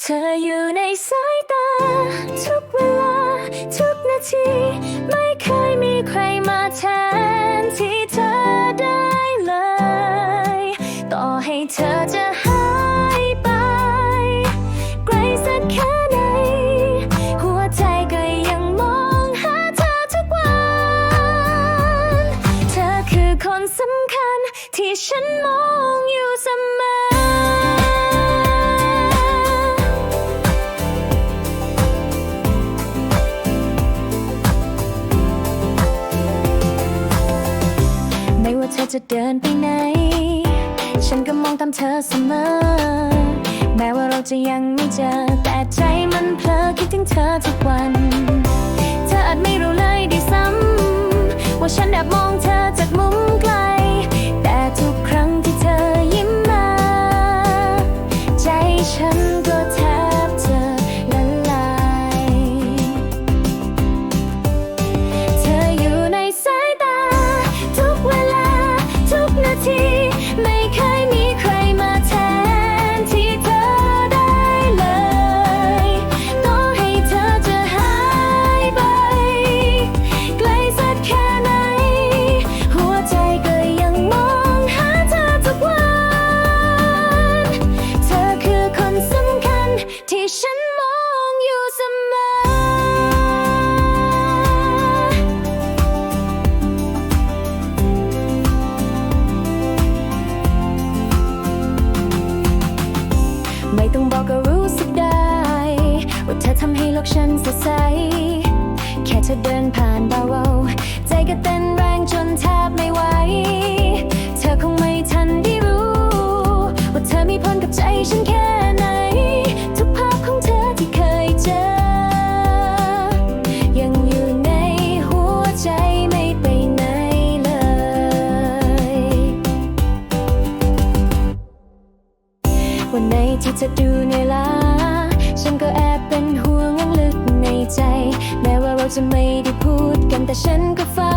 เธออยู่ในสายตา ทุกเวลา ทุกนาที ไม่เคยมีใครมาแทนที่เธอได้เลย ต่อให้เธอจะหายไป ไกลสักแค่ไหน หัวใจก็ยังมองหาเธอทุกวัน เธอคือคนสำคัญที่ฉันมองอยู่เสมอ อจะเดินไปไหน ฉันก็มองตามเธอเสมอ แม้ว่าเราจะยังไม่เจอ แต่ใจมันเพลอคิดถึงเธอทุกวัน เธออาจไม่รู้เลยดีซ้ำว่าฉันแอบมองเธอจากมุมไกล ที่ฉั ที่เธอดูในลาฉันก็แอบเป็นห่วงยังลึกในใจ แม้ว่าเราจะไม่ได้พูดกันแต่ฉันก็เฝ้ามอง